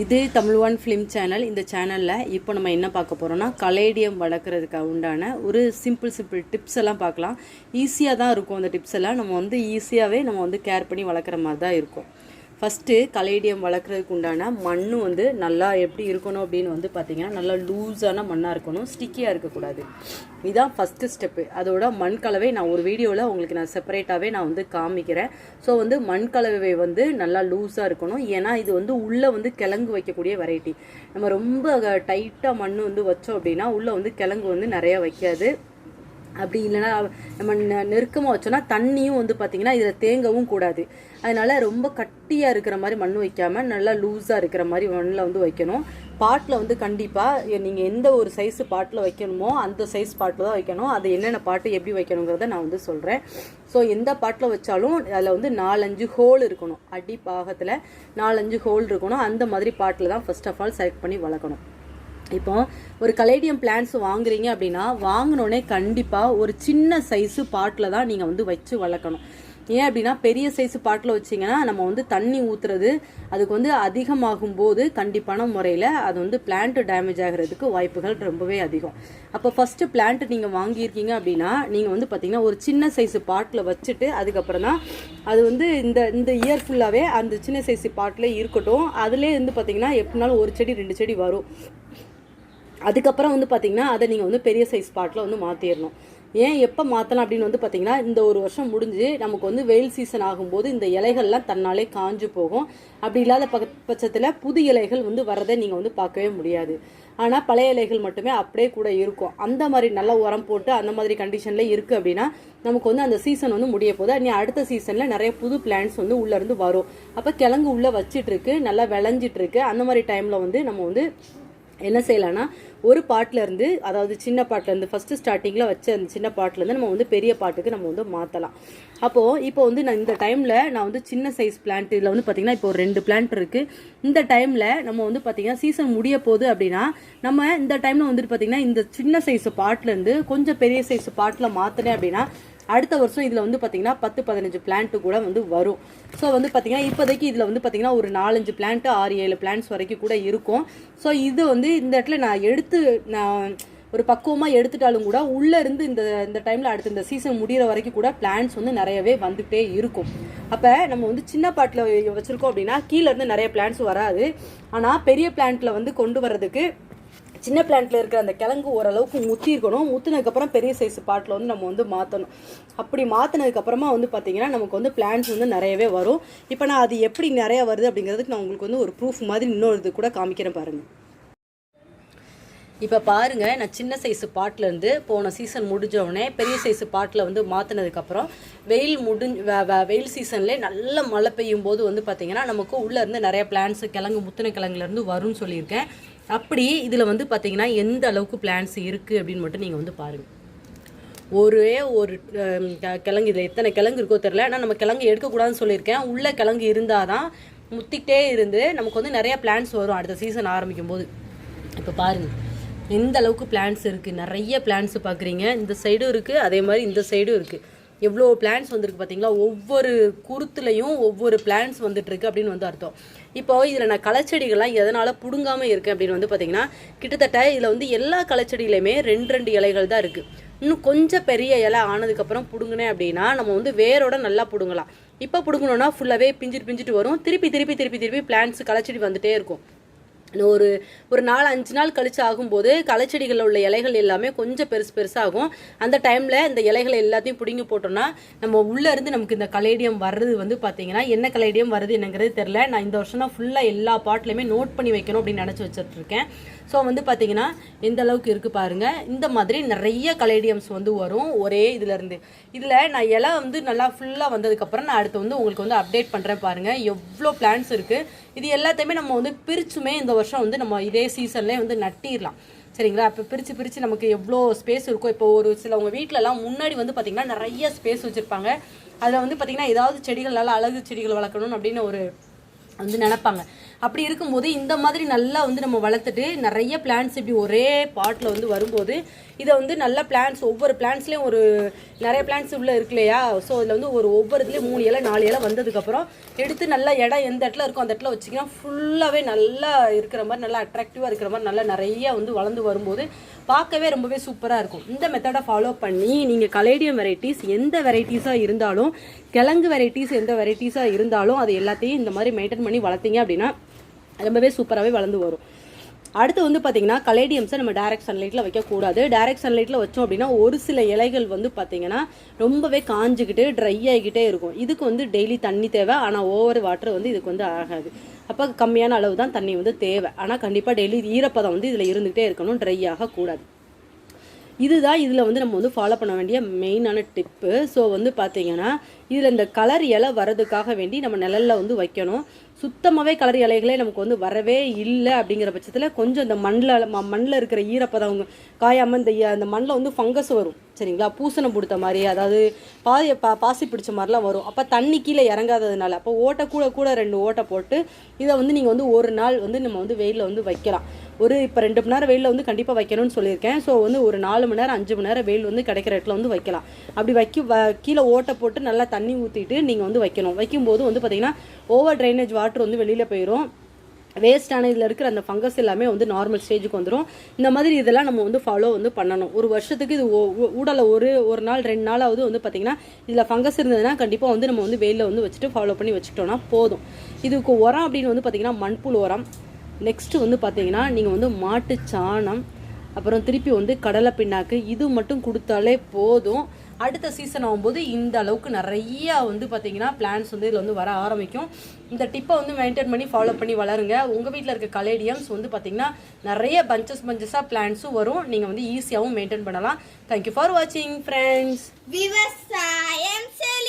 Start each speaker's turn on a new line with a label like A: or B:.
A: இது Tamil one film channel இந்த சேனலில் இப்போ நம்ம என்ன பார்க்க போகிறோம்னா கலேடியம் வளர்க்குறதுக்கு உண்டான ஒரு சிம்பிள் சிம்பிள் டிப்ஸ் எல்லாம் பார்க்கலாம். ஈஸியாக தான் இருக்கும் அந்த டிப்ஸ் எல்லாம். நம்ம வந்து ஈஸியாகவே நம்ம வந்து கேர் பண்ணி வளர்க்குற மாதிரி தான் இருக்கும். ஃபஸ்ட்டு கலேடியம் வளர்க்குறதுக்கு உண்டான மண் வந்து நல்லா எப்படி இருக்கணும் அப்படின்னு வந்து பார்த்தீங்கன்னா நல்லா லூஸான மண்ணாக இருக்கணும் ஸ்டிக்கியாக இருக்கக்கூடாது. இதுதான் ஃபஸ்ட்டு ஸ்டெப்பு அதோட மண் கலவை நான் ஒரு வீடியோவில் உங்களுக்கு நான் செப்பரேட்டாகவே நான் வந்து காமிக்கிறேன். ஸோ வந்து மண் கலவை வந்து நல்லா லூஸாக இருக்கணும். ஏன்னா இது வந்து உள்ளே வந்து கிழங்கு வைக்கக்கூடிய வெரைட்டி நம்ம ரொம்ப டைட்டாக மண் வந்து வச்சோம் அப்படின்னா உள்ளே வந்து கிழங்கு வந்து நிறையா வைக்காது. அப்படி இல்லைன்னா நம்ம நெ- வச்சோன்னா தண்ணியும் வந்து பார்த்தீங்கன்னா இதில் தேங்கவும் கூடாது. அதனால் ரொம்ப கட்டியாக இருக்கிற மாதிரி மண் வைக்காமல் நல்லா லூஸாக இருக்கிற மாதிரி மண்ணில் வந்து வைக்கணும். பாட்டில் வந்து கண்டிப்பாக நீங்கள் எந்த ஒரு சைஸ் பாட்டில் வைக்கணுமோ அந்த சைஸ் பாட்டில் தான் வைக்கணும். அது என்னென்ன பாட்டு எப்படி வைக்கணுங்கிறத நான் வந்து சொல்கிறேன் ஸோ எந்த பாட்டில் வச்சாலும் அதில் வந்து நாலஞ்சு ஹோல் இருக்கணும். அடி பாகத்தில் நாலஞ்சு ஹோல் இருக்கணும். அந்த மாதிரி பாட்டில் தான் ஃபஸ்ட் ஆஃப் ஆல் செலக்ட் பண்ணி வளர்க்கணும். இப்போ ஒரு கலேடியம் பிளான்ஸ் வாங்குறீங்க அப்படின்னா வாங்கினோடனே கண்டிப்பாக ஒரு சின்ன சைஸு பாட்டில் தான் நீங்கள் வந்து வச்சு வளர்க்கணும். ஏன் அப்படின்னா பெரிய சைஸ் பாட்டில் வச்சிங்கன்னா நம்ம வந்து தண்ணி ஊற்றுறது அதுக்கு வந்து அதிகமாகும் போது கண்டிப்பான முறையில் அது வந்து பிளான்ட் டேமேஜ் ஆகிறதுக்கு வாய்ப்புகள் ரொம்பவே அதிகம். அப்போ ஃபஸ்ட்டு பிளான்ட் நீங்கள் வாங்கியிருக்கீங்க அப்படின்னா நீங்கள் வந்து பார்த்தீங்கன்னா ஒரு சின்ன சைஸ் பாட்டில் வச்சுட்டு அதுக்கப்புறம் தான் அது வந்து இந்த இந்த இயர் ஃபுல்லாகவே அந்த சின்ன சைஸ் பாட்டில் இருக்கட்டும். அதுலேயே வந்து பார்த்தீங்கன்னா எப்படினாலும் ஒரு செடி ரெண்டு செடி வரும். அதுக்கப்புறம் வந்து பார்த்திங்கன்னா அதை நீங்கள் வந்து பெரிய சைஸ் பாட்டில் வந்து மாற்றிடணும் ஏன் எப்போ மாற்றலாம் அப்படின்னு வந்து பார்த்தீங்கன்னா இந்த ஒரு வருஷம் முடிஞ்சு நமக்கு வந்து வெயில் சீசன் ஆகும்போது இந்த இலைகள்லாம் தன்னாலே காஞ்சு போகும். அப்படி இல்லாத பக்க பட்சத்தில் புது இலைகள் வந்து வரதை நீங்கள் வந்து பார்க்கவே முடியாது. ஆனால் பழைய இலைகள் மட்டுமே அப்படியே கூட இருக்கும். அந்த மாதிரி நல்ல உரம் போட்டு அந்த மாதிரி கண்டிஷனில் இருக்குது அப்படின்னா நமக்கு வந்து அந்த சீசன் வந்து முடிய போது நீ அடுத்த சீசனில் நிறைய புது பிளான்ஸ் வந்து உள்ளேருந்து வரும். அப்போ கிழங்கு உள்ளே வச்சிட்ருக்கு நல்லா விளைஞ்சிட்ருக்கு அந்த மாதிரி டைமில் வந்து நம்ம வந்து என்ன செய்யலான்னா ஒரு பாட்டில் இருந்து அதாவது சின்ன பாட்டிலேருந்து ஃபஸ்ட்டு ஸ்டார்டிங்கில் வச்ச அந்த சின்ன பாட்டிலேருந்து நம்ம வந்து பெரிய பாட்டுக்கு நம்ம வந்து மாற்றலாம் அப்போது இப்போ வந்து நான் இந்த டைமில் நான் வந்து சின்ன சைஸ் பிளான்ட் இதில் வந்து பார்த்திங்கன்னா இப்போ ஒரு ரெண்டு பிளான்ட் இருக்குது இந்த டைமில் நம்ம வந்து பார்த்திங்கன்னா சீசன் முடிய போகுது அப்படின்னா நம்ம இந்த டைமில் வந்துட்டு பார்த்திங்கன்னா இந்த சின்ன சைஸ் பாட்டிலேருந்து கொஞ்சம் பெரிய சைஸ் பாட்டில் மாற்றினேன் அப்படின்னா அடுத்த வருஷம் இதில் வந்து பார்த்தீங்கன்னா பத்து பதினஞ்சு பிளான்ட்டு கூட வந்து வரும். ஸோ வந்து பார்த்தீங்கன்னா இப்போதைக்கு இதில் வந்து பார்த்தீங்கன்னா ஒரு நாலஞ்சு பிளான்ட்டு ஆறு ஏழு பிளான்ட்ஸ் வரைக்கும் கூட இருக்கும். ஸோ இது வந்து இந்த இடத்துல நான் எடுத்து நான் ஒரு பக்குவமாக எடுத்துட்டாலும் கூட உள்ளே இருந்து இந்த இந்த டைமில் அடுத்து இந்த சீசன் முடிகிற வரைக்கும் கூட பிளான்ஸ் வந்து நிறையவே வந்துகிட்டே இருக்கும். அப்போ நம்ம வந்து சின்ன பாட்டில் வச்சுருக்கோம் அப்படின்னா கீழேருந்து நிறைய பிளான்ஸ் வராது. ஆனால் பெரிய பிளான்ட்டில் வந்து கொண்டு வர்றதுக்கு சின்ன பிளான்ட்ல இருக்கிற அந்த கிழங்கு ஓரளவுக்கு முத்தி இருக்கணும் முத்தினதுக்கப்புறம் பெரிய சைஸ் பாட்டில் வந்து நம்ம வந்து மாற்றணும் அப்படி மாற்றினதுக்கு அப்புறமா வந்து பார்த்தீங்கன்னா நமக்கு வந்து பிளான்ட்ஸ் வந்து நிறையவே வரும். இப்போ நான் அது எப்படி நிறைய வருது அப்படிங்கிறதுக்கு நான் உங்களுக்கு வந்து ஒரு ப்ரூஃப் மாதிரி இன்னொரு இது கூட காமிக்கிறேன் பாருங்க. இப்போ பாருங்கள் நான் சின்ன சைஸ் பாட்டிலேருந்து போன சீசன் முடிஞ்ச உடனே பெரிய சைஸ் பாட்டில் வந்து மாற்றினதுக்கப்புறம் வெயில் முடிஞ்ச வெயில் சீசன்லேயே நல்ல மழை பெய்யும் போது வந்து பார்த்திங்கன்னா நமக்கு உள்ளே இருந்து நிறைய பிளான்ஸ் கிழங்கு முத்தின கிழங்குலேருந்து வரும்னு சொல்லியிருக்கேன். அப்படி இதில் வந்து பார்த்தீங்கன்னா எந்த அளவுக்கு பிளான்ஸ் இருக்குது அப்படின்னு மட்டும் நீங்கள் வந்து பாருங்கள் ஒரே ஒரு கிழங்கு இதில் எத்தனை கிழங்கு இருக்கோ தெரில ஆனால் நம்ம கிழங்கு எடுக்கக்கூடாதுன்னு சொல்லியிருக்கேன். உள்ள கிழங்கு இருந்தால் தான் முத்திக்கிட்டே இருந்து நமக்கு வந்து நிறையா பிளான்ஸ் வரும் அடுத்த சீசன் ஆரம்பிக்கும் போது இப்போ பாருங்கள் எந்த அளவுக்கு பிளான்ஸ் இருக்குது நிறைய பிளான்ஸ் பார்க்குறீங்க இந்த சைடும் இருக்குது அதே மாதிரி இந்த சைடும் இருக்குது எவ்வளோ பிளான்ஸ் வந்திருக்கு பார்த்தீங்களா? ஒவ்வொரு குருத்துலையும் ஒவ்வொரு பிளான்ஸ் வந்துட்டுருக்கு அப்படின்னு வந்து அர்த்தம். இப்போ இதில் நான் களைச்செடிகள்லாம் எதனால் பிடுங்காமல் இருக்கேன் அப்படின்னு வந்து பார்த்தீங்கன்னா கிட்டத்தட்ட இதில் வந்து எல்லா களைச்செடியிலையுமே ரெண்டு ரெண்டு இலைகள் தான் இருக்குது இன்னும் கொஞ்சம் பெரிய இலை ஆனதுக்கப்புறம் பிடுங்கினேன் அப்படின்னா நம்ம வந்து வேரோட நல்லா பிடுங்கலாம். இப்போ பிடுங்கணுன்னா ஃபுல்லாகவே பிஞ்சிட்டு பிஞ்சிட்டு வரும். திருப்பி திருப்பி திருப்பி திருப்பி பிளான்ஸ் களைச்செடி வந்துகிட்டே இருக்கும். ஒரு ஒரு நாலு அஞ்சு நாள் கழிச்சு ஆகும்போது களைச்செடிகளில் உள்ள இலைகள் எல்லாமே கொஞ்சம் பெருசு பெருசாகும். அந்த டைமில் இந்த இலைகளை எல்லாத்தையும் பிடுங்கி போட்டோம்னா நம்ம உள்ளேருந்து நமக்கு இந்த கலேடியம் வர்றது வந்து பார்த்தீங்கன்னா என்ன கலேடியம் வருது என்னங்கிறது தெரில நான் இந்த வருஷம் தான் ஃபுல்லாக எல்லா பாட்லையுமே நோட் பண்ணி வைக்கணும் அப்படின்னு நினச்சி வச்சுட்ருக்கேன். ஸோ வந்து பார்த்தீங்கன்னா எந்த அளவுக்கு இருக்குது பாருங்கள் இந்த மாதிரி நிறைய கலேடியம்ஸ் வந்து வரும் ஒரே இதுலேருந்து இதில் நான் இலை வந்து நல்லா ஃபுல்லாக வந்ததுக்கப்புறம் நான் அடுத்து வந்து உங்களுக்கு வந்து அப்டேட் பண்ணுறேன் பாருங்கள் எவ்வளோ பிளான்ஸ் இருக்குது இது எல்லாத்தையுமே நம்ம வந்து பிரிச்சுமே இந்த வருஷம் வந்து நம்ம இதே சீசன்லேயே வந்து நட்டிடலாம் சரிங்களா? இப்போ பிரித்து பிரித்து நமக்கு எவ்வளோ ஸ்பேஸ் இருக்கோ இப்போ ஒரு சிலவங்க வீட்டிலலாம் முன்னாடி வந்து பார்த்திங்கன்னா நிறைய ஸ்பேஸ் வச்சுருப்பாங்க. அதில் வந்து பார்த்திங்கன்னா ஏதாவது செடிகள் நல்லா அழகு செடிகள் வளர்க்கணும் அப்படின்னு ஒரு வந்து நினப்பாங்க. அப்படி இருக்கும்போது இந்த மாதிரி நல்லா வந்து நம்ம வளர்த்துட்டு நிறைய பிளான்ஸ் இப்படி ஒரே பாட்டில் வந்து வரும்போது இதை வந்து நல்ல பிளான்ஸ் ஒவ்வொரு பிளான்ஸ்லேயும் ஒரு நிறைய பிளான்ஸ் உள்ளே இருக்கு இல்லையா? ஸோ அதில் வந்து ஒரு ஒவ்வொரு இதுலேயும் மூணு இலை நாலு இலை வந்ததுக்கப்புறம் எடுத்து நல்லா இடம் எந்த இடத்துல இருக்கோ அந்த இடத்துல வச்சிங்கன்னா ஃபுல்லாகவே நல்லா இருக்கிற மாதிரி நல்லா அட்ராக்டிவாக இருக்கிற மாதிரி நல்லா நிறைய வந்து வளர்ந்து வரும்போது பார்க்கவே ரொம்பவே சூப்பராக இருக்கும். இந்த மெத்தடை ஃபாலோ பண்ணி நீங்கள் கலேடியம் வெரைட்டிஸ் எந்த வெரைட்டிஸாக இருந்தாலும் கிழங்கு வெரைட்டிஸ் எந்த வெரைட்டிஸாக இருந்தாலும் அது எல்லாத்தையும் இந்த மாதிரி மெயின்டைன் பண்ணி வளர்த்தீங்க அப்படின்னா ரொம்பவே சூப்பராகவே வளர்ந்து வரும். அடுத்து வந்து பார்த்தீங்கன்னா கலேடியம்ஸை நம்ம டைரக்ட் சன்லைட்டில் வைக்கக்கூடாது. டைரக்ட் சன்லைட்டில் வச்சோம் அப்படின்னா ஒரு சில இலைகள் வந்து பார்த்தீங்கன்னா ரொம்பவே காஞ்சிக்கிட்டு ட்ரை ஆகிக்கிட்டே இருக்கும். இதுக்கு வந்து டெய்லி தண்ணி தேவை. ஆனால் ஓவர் வாட்டர் வந்து இதுக்கு வந்து ஆகாது. அப்போ கம்மியான அளவு தான் தண்ணி வந்து தேவை. ஆனால் கண்டிப்பாக டெய்லி ஈரப்பதம் வந்து இதில் இருந்துகிட்டே இருக்கணும். ட்ரை ஆகக்கூடாது. இதுதான் இதில் வந்து நம்ம வந்து ஃபாலோ பண்ண வேண்டிய மெயினான டிப்பு ஸோ வந்து பார்த்தீங்கன்னா இதில் இந்த கலர் இலை வர்றதுக்காக வேண்டி நம்ம நிழலில் வந்து வைக்கணும். சுத்தமாகவே கலர் இலைகளே நமக்கு வந்து வரவே இல்லை அப்படிங்கிற பட்சத்தில் கொஞ்சம் இந்த மண்ணில் மண்ணில் இருக்கிற ஈரப்பதம் காயாமல் இந்த ஈ- அந்த மண்ணில் வந்து ஃபங்கஸ் வரும். சரிங்களா? பூசணம் பிடித்த மாதிரி அதாவது பாதி பா பாசி பிடிச்ச மாதிரிலாம் வரும். அப்போ தண்ணி கீழே இறங்காததுனால அப்போ ஓட்டை கூட கூட ரெண்டு ஓட்டை போட்டு இதை வந்து நீங்கள் வந்து ஒரு நாள் வந்து நம்ம வந்து வெயிலில் வந்து வைக்கலாம். ஒரு இப்போ ரெண்டு மணி நேரம் வெயிலில் வந்து கண்டிப்பாக வைக்கணும்னு சொல்லியிருக்கேன். ஸோ வந்து ஒரு நாலு மணி நேரம் அஞ்சு மணி நேரம் வெயில் வந்து கிடைக்கிற இடத்துல வந்து வைக்கலாம். அப்படி வைக்க வ கீழே ஓட்டை போட்டு நல்லா தண்ணி ஊற்றிட்டு நீங்கள் வந்து வைக்கணும். வைக்கும்போது வந்து பார்த்தீங்கன்னா ஓவர் ட்ரைனேஜ் வாட்டர் வந்து வெளியில் போயிடும் வேஸ்டான இதில் இருக்கிற அந்த ஃபங்கஸ் எல்லாமே வந்து நார்மல் ஸ்டேஜுக்கு வந்துடும் இந்த மாதிரி இதெல்லாம் நம்ம வந்து ஃபாலோ வந்து பண்ணணும். ஒரு வருஷத்துக்கு இது ஊ- ஒரு ஒரு நாள் ரெண்டு நாளாவது வந்து பார்த்திங்கன்னா இதில் ஃபங்கஸ் இருந்ததுன்னா கண்டிப்பாக வந்து நம்ம வந்து வெயிலில் வந்து வச்சுட்டு ஃபாலோ பண்ணி வச்சுக்கிட்டோம்னா போதும். இதுக்கு உரம் அப்படின்னு வந்து பார்த்திங்கன்னா மண்புழு உரம். நெக்ஸ்ட் வந்து பார்த்தீங்கன்னா நீங்கள் வந்து மாட்டு சாணம் அப்புறம் திருப்பி வந்து கடலை பிண்ணாக்கு இது மட்டும் கொடுத்தாலே போதும். அடுத்த சீசன் ஆகும்போது இந்த அளவுக்கு நிறையா வந்து பார்த்தீங்கன்னா பிளான்ஸ் வந்து இதில் வந்து வர ஆரம்பிக்கும். இந்த டிப்பை வந்து மெயின்டைன் பண்ணி ஃபாலோ பண்ணி வளருங்க. உங்கள் வீட்டில் இருக்க கலேடியம்ஸ் வந்து பார்த்தீங்கன்னா நிறைய பஞ்சஸ் பஞ்சஸாக பிளான்ஸும் வரும். நீங்கள் வந்து ஈஸியாகவும் மெயின்டைன் பண்ணலாம். தேங்க்யூ ஃபார் வாட்சிங் ஃப்ரெண்ட்ஸ்
B: விவசாயம் செழிக்க